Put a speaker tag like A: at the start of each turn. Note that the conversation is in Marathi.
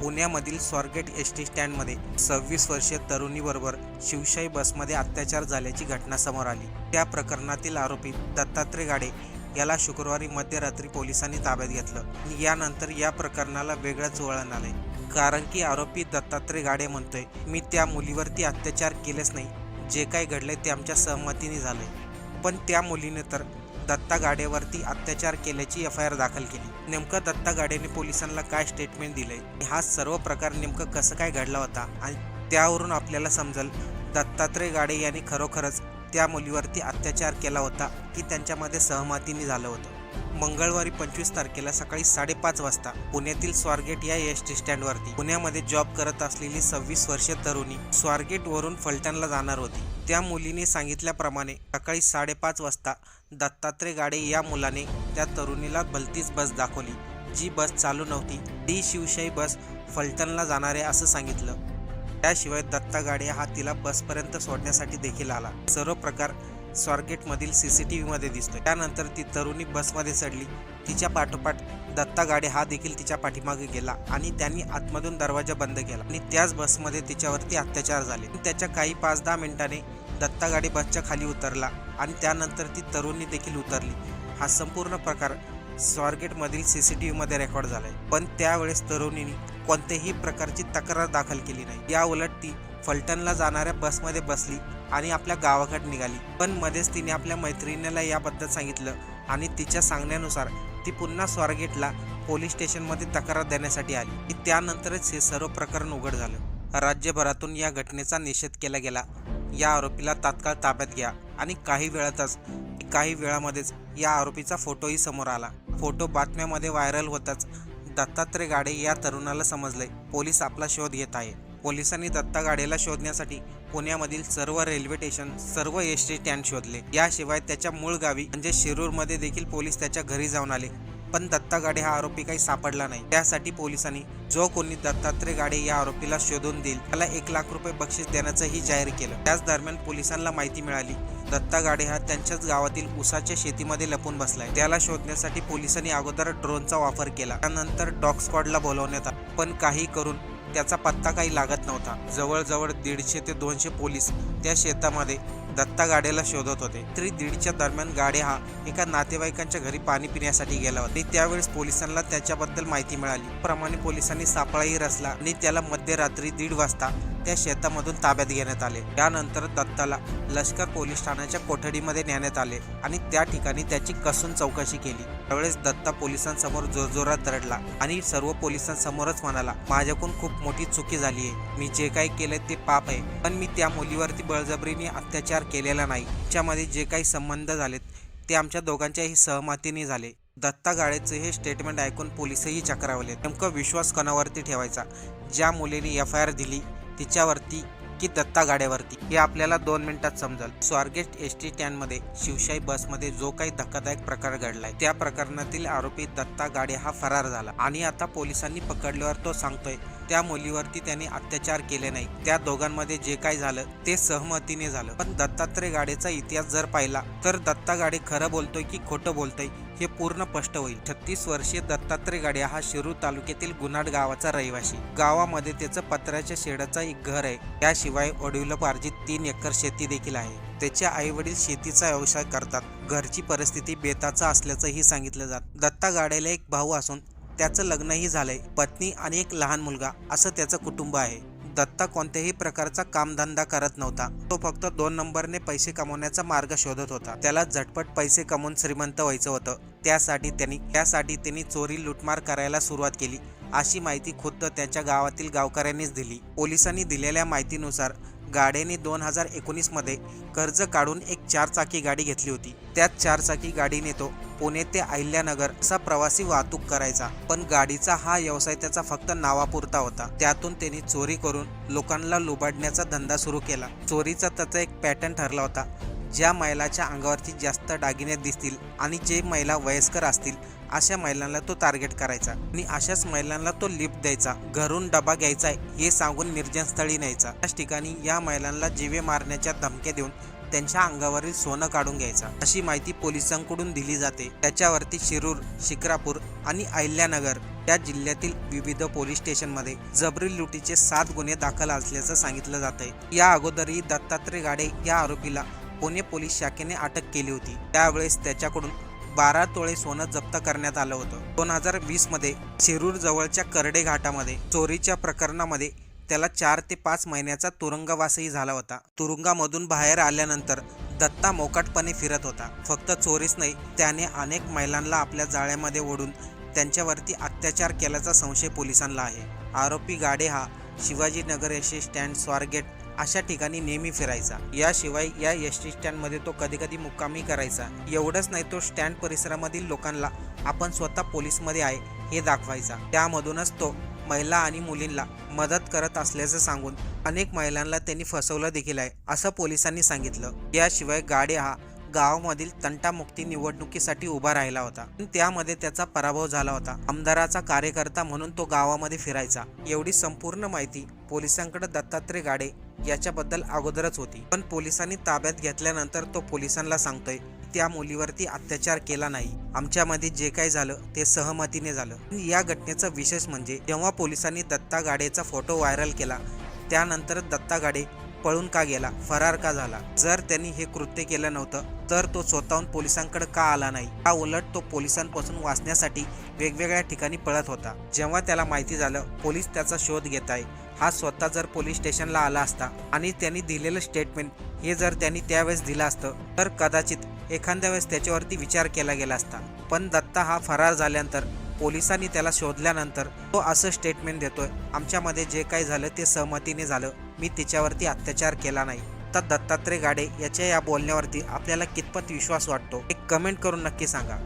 A: पुण्यामधील स्वारगेट एस टी स्टँडमध्ये सव्वीस वर्षीय तरुणीबरोबर शिवशाही बसमध्ये अत्याचार झाल्याची घटना समोर आली. त्या प्रकरणातील आरोपी दत्तात्रय गाडे याला शुक्रवारी मध्यरात्री पोलिसांनी ताब्यात घेतलं. यानंतर या प्रकरणाला वेगळंच वळण आलंय. कारण की आरोपी दत्तात्रय गाडे म्हणतोय मी त्या मुलीवरती अत्याचार केलेच नाही. जे काही घडले ते आमच्या सहमतीने झाले पण त्या मुलीने तर दत्ता गाडेवरती अत्याचार केल्याची एफ आय आर दाखल केली. नेमकं दत्ता गाडेने पोलिसांना काय स्टेटमेंट दिलंय? हा सर्व प्रकार नेमकं कसं काय घडला होता? आणि त्यावरून आपल्याला समजेल दत्तात्रय गाडे यांनी खरोखरच त्या मुलीवरती अत्याचार केला होता की त्यांच्यामध्ये सहमतीने झालं होतं. मंगळवारी पंचवीस तारखेला सकाळी साडेपाच वाजता पुण्यातील स्वारगेट या एस टी स्टँडवरती पुण्यामध्ये जॉब करत असलेली सव्वीस वर्षीय तरुणी स्वारगेट वरून फलटणला जाणार होती. त्या मुलीने सांगितल्याप्रमाणे सकाळी साडेपाच वाजता दत्तात्रय गाडे या मुलाने त्या तरुणीला भलतीच बस दाखवली. जी बस चालू नव्हती डी शिवशाही बस फलटणला जाणार आहे असं सांगितलं. त्याशिवाय दत्ता गाडे हा तिला बसपर्यंत सोडण्यासाठी देखील आला. सर्व प्रकार स्वारगेटमधील सी सी टी व्हीमध्ये दिसतो त्यानंतर ती तरुणी बसमध्ये चढली. तिच्या पाठोपाठ दत्ता गाडे हा देखील तिच्या पाठीमागे गेला आणि त्यांनी आतमधून दरवाजा बंद केला आणि त्याच बसमध्ये तिच्यावरती अत्याचार झाले. त्याच्या काही पाच दहा मिनिटाने दत्ता गाडी बसच्या खाली उतरला आणि त्यानंतर ती तरुणी देखील उतरली. हा संपूर्ण प्रकार स्वारगेटमधील सी सी टी व्हीमध्ये रेकॉर्ड झाला आहे पण त्यावेळेस तरुणीने कोणत्याही प्रकारची तक्रार दाखल केली नाही. या उलट ती फलटणला जाणाऱ्या बसमध्ये बसली आणि आपल्या गावाकडे निघाली. पण मध्येच तिने आपल्या मैत्रिणीला याबद्दल सांगितलं आणि तिच्या सांगण्यानुसार ती पुन्हा स्वारगेटला पोलीस स्टेशनमध्ये तक्रार देण्यासाठी आली. की त्यानंतरच हे सर्व प्रकरण उघड झालं. राज्यभरातून या घटनेचा निषेध केला गेला. या आरोपीला तात्काळ ताब्यात घ्या आणि काही वेळातच काही वेळामध्येच या आरोपीचा फोटोही समोर आला. फोटो बातम्यामध्ये व्हायरल होताच दत्तात्रय गाडे या तरुणाला समजले पोलीस आपला शोध घेत आहे. पोलिसांनी दत्ता गाडेला शोधण्यासाठी पुण्यामधील सर्व रेल्वे स्टेशन सर्व एस टी स्टँड शोधले. याशिवाय त्याच्या मूळ गावी म्हणजे शिरूरमध्ये देखील पोलीस त्याच्या घरी जाऊन आले. पण दत्ता गाडे हा आरोपी काही सापडला नाही. त्यासाठी पोलिसांनी जो कोणी दत्तात्रय गाडे या आरोपीला शोधून देईल त्याला एक लाख रुपये बक्षीस देण्याचंही जाहीर केलं. त्याच दरम्यान पोलिसांना माहिती मिळाली दत्ता गाडे हा त्यांच्याच गावातील उसाच्या शेतीमध्ये लपून बसलाय. त्याला शोधण्यासाठी पोलिसांनी अगोदर ड्रोनचा वापर केला. त्यानंतर डॉग स्क्वॉडला बोलवण्यात आला. पण काही करून त्याचा पत्ता काही लागत नव्हता. जवळजवळ दीडशे ते दोनशे पोलीस त्या शेतामध्ये दत्ता गाड्याला शोधत होते. तरी दीडच्या दरम्यान गाडे हा एका नातेवाईकांच्या घरी पाणी पिण्यासाठी गेला होता. त्यावेळेस पोलिसांना त्याच्याबद्दल माहिती मिळाली. प्रमाणे पोलिसांनी सापळाही रचला आणि त्याला मध्यरात्री दीड वाजता त्या शेतामधून ताब्यात घेण्यात आले. त्यानंतर दत्ताला लष्कर पोलीस ठाण्याच्या कोठडीमध्ये नेण्यात आले आणि त्या ठिकाणी त्याची कसून चौकशी केली. त्यावेळेस दत्ता पोलिसांसमोर जोरजोरात रडला आणि सर्व पोलिसांसमोरच म्हणाला माझ्याकडून खूप मोठी चुकी झाली आहे. मी जे काही केले ते पाप आहे पण मी त्या मुलीवरती बळजबरीने अत्याचार केलेला नाही. त्याच्यामध्ये जे काही संबंध झालेत ते आमच्या दोघांच्याही सहमतीने झाले. दत्ता गाडेचे हे स्टेटमेंट ऐकून पोलिसही चक्रावले. नेमकं विश्वास कोणावरती ठेवायचा? ज्या मुलीने एफ आय आर दिली तिच्यावरती की दत्ता गाड्यावरती हे आपल्याला दोन मिनिटात समजाल. स्वारगेट एस टी स्टँडमध्ये शिवशाही बसमध्ये जो काही धक्कादायक प्रकार घडलाय त्या प्रकरणातील आरोपी दत्ता गाडे हा फरार झाला. आणि आता पोलिसांनी पकडल्यावर तो सांगतोय त्या मुलीवरती त्याने अत्याचार केले नाही. त्या दोघांमध्ये जे काय झालं ते सहमतीने झालं. पण दत्तात्रय गाडेचा इतिहास जर पाहिला तर दत्ता गाडे खरं बोलतोय की खोटं बोलतोय हे पूर्ण स्पष्ट होईल. छत्तीस वर्षीय दत्तात्रय गाडे हा शिरूर तालुक्यातील गुनाड गावाचा रहिवासी गावामध्ये त्याचं पत्र्याच्या शेडाचा एक घर आहे. त्याशिवाय वडिलोपार्जित तीन एकर शेती देखील आहे. त्याचे आई वडील शेतीचा व्यवसाय करतात. घरची परिस्थिती बेताचा असल्याचंही सांगितलं जात. दत्ता गाड्याला एक भाऊ असून त्याचं लग्नही झालंय. पत्नी आणि एक लहान मुलगा असं त्याचं कुटुंब आहे. दत्ता कोणत्याही प्रकारचा कामधंदा करत नव्हता. तो फक्त दोन नंबरने पैसे कमवण्याचा मार्ग शोधत होता. त्याला झटपट पैसे कमवून श्रीमंत व्हायचं होतं. त्यासाठी त्यांनी त्यासाठी त्यांनी चोरी लुटमार करायला सुरुवात केली. अशी माहिती खुद्द त्याच्या गावातील गावकऱ्यांनीच दिली. पोलिसांनी दिलेल्या माहितीनुसार गाड्याने दोन हजार एकोणीसमध्ये कर्ज काढून एक चारचाकी गाडी घेतली होती. त्याच चारचाकी गाडीने तो पुणे ते अहिल्यानगर असा प्रवासी वाहतूक करायचा. पण गाडीचा हा व्यवसाय त्याचा फक्त नावापुरता होता. त्यातून त्यांनी चोरी करून लोकांना लुबाडण्याचा धंदा सुरू केला. चोरीचा त्याचा एक पॅटर्न ठरला होता. ज्या महिलाच्या अंगावरती जास्त दागिने दिसतील आणि जे महिला वयस्कर असतील अशा महिलांना तो टार्गेट करायचा. आणि अशाच महिलांना तो लिफ्ट द्यायचा. घरून डबा घ्यायचा हे सांगून निर्जन स्थळी न्यायचा. त्याच ठिकाणी या महिलांना जीवे मारण्याच्या धमक्या देऊन त्यांच्या अंगावरील सोनं काढून घ्यायचा. अशी माहिती पोलिसांकडून दिली जाते. त्याच्यावरती शिरूर शिक्रापूर आणि अहिल्यानगर या जिल्ह्यातील विविध पोलीस स्टेशनमध्ये जबरी लुटीचे सात गुन्हे दाखल असल्याचं सांगितलं जात आहे या अगोदरही दत्तात्रय गाडे या आरोपीला पुणे पोलीस शाखेने अटक केली होती. त्यावेळेस त्याच्याकडून बारा तोळे सोनं जप्त करण्यात आलं होतं. दोन हजार वीसमध्ये शिरूर जवळच्या करडे घाटामध्ये चोरीच्या प्रकरणामध्ये त्याला चार ते पाच महिन्याचा तुरुंगवासही झाला होता. तुरुंगामधून बाहेर आल्यानंतर दत्ता मोकाटपणे फिरत होता. फक्त चोरीच नाही त्याने अनेक महिलांना आपल्या जाळ्यामध्ये ओढून त्यांच्यावरती अत्याचार केल्याचा संशय पोलिसांना आहे. आरोपी गाडे हा Shivajinagar S T stand Swargate अशा ठिकाणी नेहमी फिरायचा. याशिवाय या एस टी स्टँडमध्ये तो कधी कधी मुक्कामी करायचा. एवढंच नाही तो स्टँड परिसरामधील लोकांना आपण स्वतः पोलीसमध्ये आहे हे दाखवायचा. त्यामधूनच तो महिला आणि मुलींना मदत करत असल्याचं सांगून अनेक महिलांना त्यांनी फसवलं देखील आहे असं पोलिसांनी सांगितलं. याशिवाय गाडे हा गावामधील तंटामुक्ती निवडणुकीसाठी उभा राहिला होता. पण त्यामध्ये त्याचा पराभव झाला होता. आमदाराचा कार्यकर्ता म्हणून तो गावामध्ये फिरायचा. एवढी संपूर्ण माहिती पोलिसांकडे दत्तात्रय गाडे याच्याबद्दल अगोदरच होती. पण पोलिसांनी ताब्यात घेतल्यानंतर तो पोलिसांना सांगतोय त्या मुलीवरती अत्याचार केला नाही. आमच्यामध्ये जे काही झालं ते सहमतीने झालं. या घटनेचं विशेष म्हणजे जेव्हा पोलिसांनी दत्ता गाडेचा फोटो व्हायरल केला त्यानंतर दत्ता गाडे पळून का गेला फरार का झाला? जर त्यांनी हे कृत्य केलं नव्हतं तर तो स्वतःहून पोलिसांकडे का आला नाही? हा उलट तो पोलिसांपासून वाचण्यासाठी वेगवेगळ्या ठिकाणी पळत होता. जेव्हा त्याला माहिती झालं पोलीस त्याचा शोध घेत आहे. हा स्वतः जर पोलीस स्टेशनला आला असता आणि त्यांनी दिलेलं स्टेटमेंट हे जर त्यांनी त्यावेळेस दिलं असतं तर कदाचित एखाद्या वेळेस त्याच्यावरती विचार केला गेला असता. पण दत्ता हा फरार झाल्यानंतर पोलिसांनी त्याला शोधल्यानंतर तो असं स्टेटमेंट देतोय आमच्यामध्ये जे काही झालं ते सहमतीने झालं. मी तिच्यावरती अत्याचार केला नाही. तर दत्तात्रय गाडे याच्या या बोलण्यावरती आपल्याला कितपत विश्वास वाटतो एक कमेंट करून नक्की सांगा.